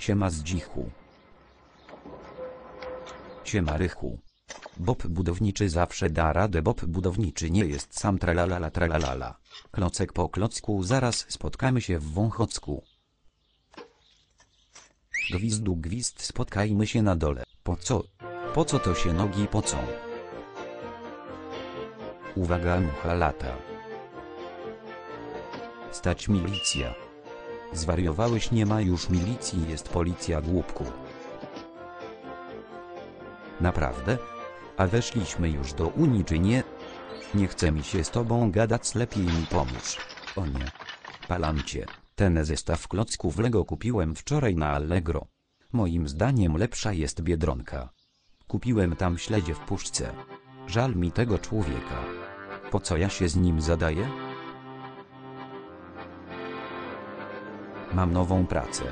Siema z dzichu. Siema rychu. Bob budowniczy zawsze da radę. Bob budowniczy nie jest sam tralalala tralalala. Klocek po klocku zaraz spotkamy się w Wąchocku. Gwizdu gwizd spotkajmy się na dole. Po co? Po co to się nogi pocą? Uwaga mucha lata. Stać milicja. Zwariowałeś nie ma już milicji jest policja głupku. Naprawdę? A weszliśmy już do Unii czy nie? Nie chce mi się z tobą gadać lepiej mi pomóż. O nie. Palamcie, ten zestaw klocków Lego kupiłem wczoraj na Allegro. Moim zdaniem lepsza jest Biedronka. Kupiłem tam śledzie w puszce. Żal mi tego człowieka. Po co ja się z nim zadaję? Mam nową pracę.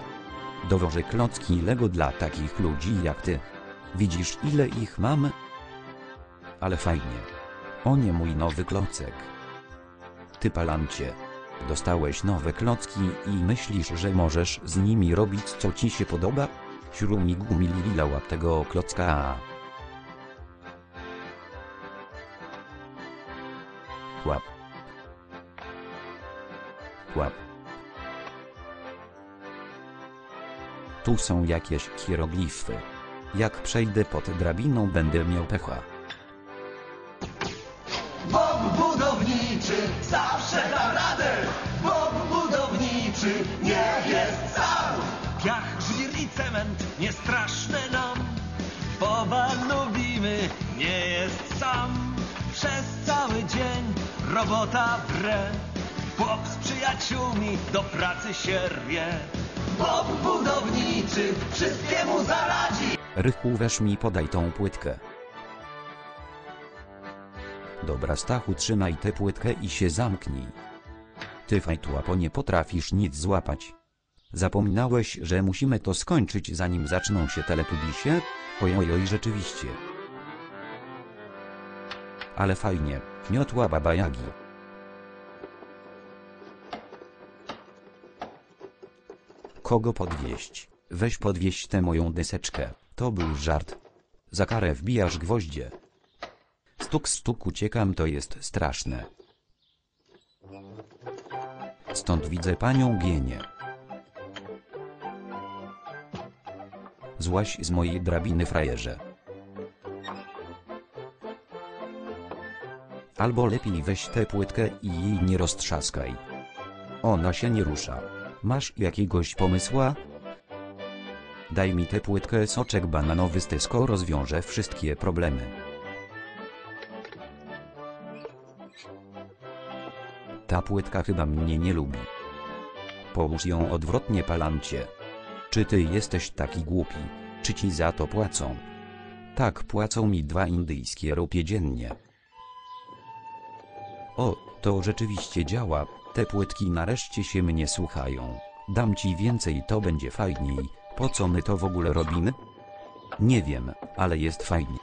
Dowożę klocki Lego dla takich ludzi jak ty. Widzisz ile ich mam? Ale fajnie. O nie mój nowy klocek. Ty palancie. Dostałeś nowe klocki i myślisz, że możesz z nimi robić co ci się podoba? Śrumi gumi lila łap tego klocka. Łap. Łap. Tu są jakieś hieroglify. Jak przejdę pod drabiną będę miał pecha. Bob budowniczy zawsze da radę. Bob budowniczy nie jest sam. Piach, żwir i cement nie straszne nam. Boba lubimy, nie jest sam. Przez cały dzień robota wre. Bob z przyjaciółmi do pracy się rwie. Bob budowniczy wszystkiemu zaradzi. Rychu weź mi podaj tą płytkę. Dobra Stachu trzymaj tę płytkę i się zamknij. Ty fajtłapo nie potrafisz nic złapać. Zapominałeś, że musimy to skończyć zanim zaczną się teletubisie? Ojojoj rzeczywiście. Ale fajnie, miotła baba Jagi. Kogo podwieść? Weź podwieźć tę moją deseczkę. To był żart. Za karę wbijasz gwoździe. Stuk stuk uciekam to jest straszne. Stąd widzę panią Gienię. Złaś z mojej drabiny frajerze. Albo lepiej weź tę płytkę i jej nie roztrzaskaj. Ona się nie rusza. Masz jakiegoś pomysła? Daj mi tę płytkę soczek bananowy z Tesco rozwiąże wszystkie problemy. Ta płytka chyba mnie nie lubi. Połóż ją odwrotnie palancie. Czy ty jesteś taki głupi? Czy ci za to płacą? Tak, płacą mi dwa indyjskie rupie dziennie. O, to rzeczywiście działa. Te płytki nareszcie się mnie słuchają. Dam ci więcej, to będzie fajniej. Po co my to w ogóle robimy? Nie wiem, ale jest fajnie.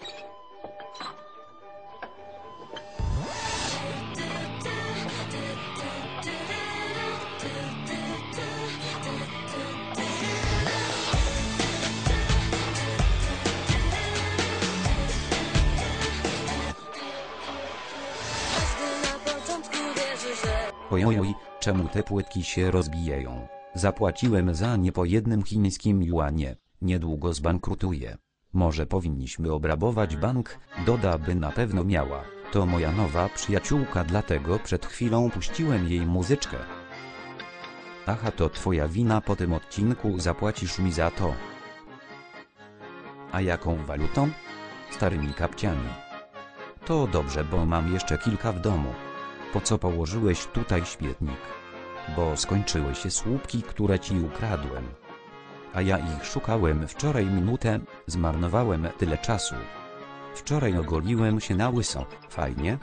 Ojojoj, czemu te płytki się rozbijają? Zapłaciłem za nie po jednym chińskim juanie. Niedługo zbankrutuję. Może powinniśmy obrabować bank, doda by na pewno miała. To moja nowa przyjaciółka, dlatego przed chwilą puściłem jej muzyczkę. Aha, to twoja wina po tym odcinku zapłacisz mi za to. A jaką walutą? Starymi kapciami. To dobrze, bo mam jeszcze kilka w domu. Po co położyłeś tutaj śmietnik? Bo skończyły się słupki, które ci ukradłem. A ja ich szukałem wczoraj minutę, zmarnowałem tyle czasu. Wczoraj ogoliłem się na łyso, fajnie?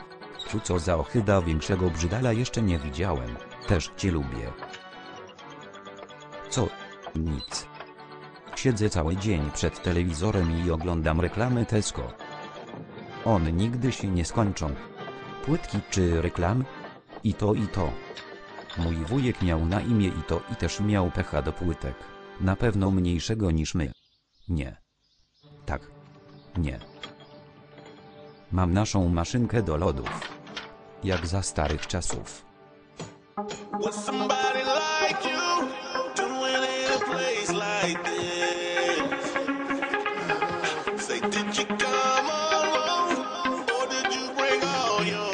Ciu co za ochyda większego brzydala jeszcze nie widziałem, też cię lubię. Co? Nic. Siedzę cały dzień przed telewizorem i oglądam reklamy Tesco. On nigdy się nie skończą. Płytki czy reklamy? I to i to. Mój wujek miał na imię i to i też miał pecha do płytek. Na pewno mniejszego niż my. Nie. Tak. Nie. Mam naszą maszynkę do lodów. Jak za starych czasów. Did you come alone or did you bring all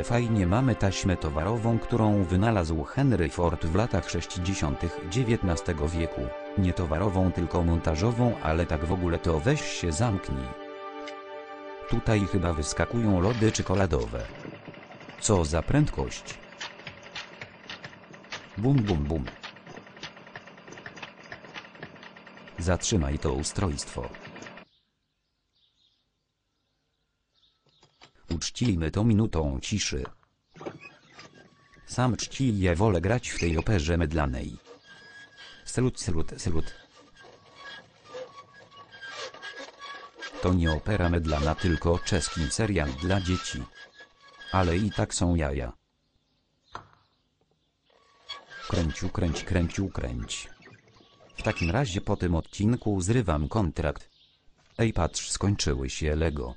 Ale fajnie mamy taśmę towarową, którą wynalazł Henry Ford w latach 60. XIX wieku. Nie towarową, tylko montażową, ale tak w ogóle to weź się zamknij. Tutaj chyba wyskakują lody czekoladowe. Co za prędkość. Bum bum bum. Zatrzymaj to ustrojstwo. Uczcijmy to minutą ciszy. Sam czci ja wolę grać w tej operze mydlanej. Slut, slut, slut. To nie opera mydlana, tylko czeski serial dla dzieci. Ale i tak są jaja. Kręciu, kręć, kręciu, kręć. W takim razie po tym odcinku zrywam kontrakt. Ej patrz, skończyły się Lego.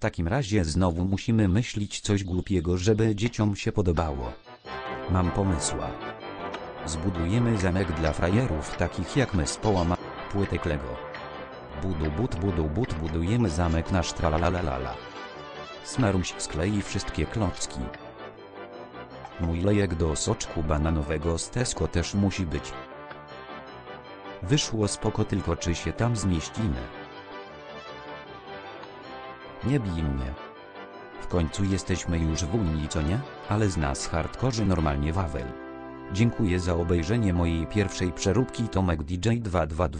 W takim razie znowu musimy myślić coś głupiego, żeby dzieciom się podobało. Mam pomysła. Zbudujemy zamek dla frajerów takich jak my z połama płytek Lego. Budu but budu but budujemy zamek nasz tralalalala. Smaruś sklei wszystkie klocki. Mój lejek do soczku bananowego z Tesco też musi być. Wyszło spoko tylko czy się tam zmieścimy. Nie bij mnie. W końcu jesteśmy już w Unii, co nie? Ale z nas hardkorzy normalnie Wawel. Dziękuję za obejrzenie mojej pierwszej przeróbki Tomek DJ 222.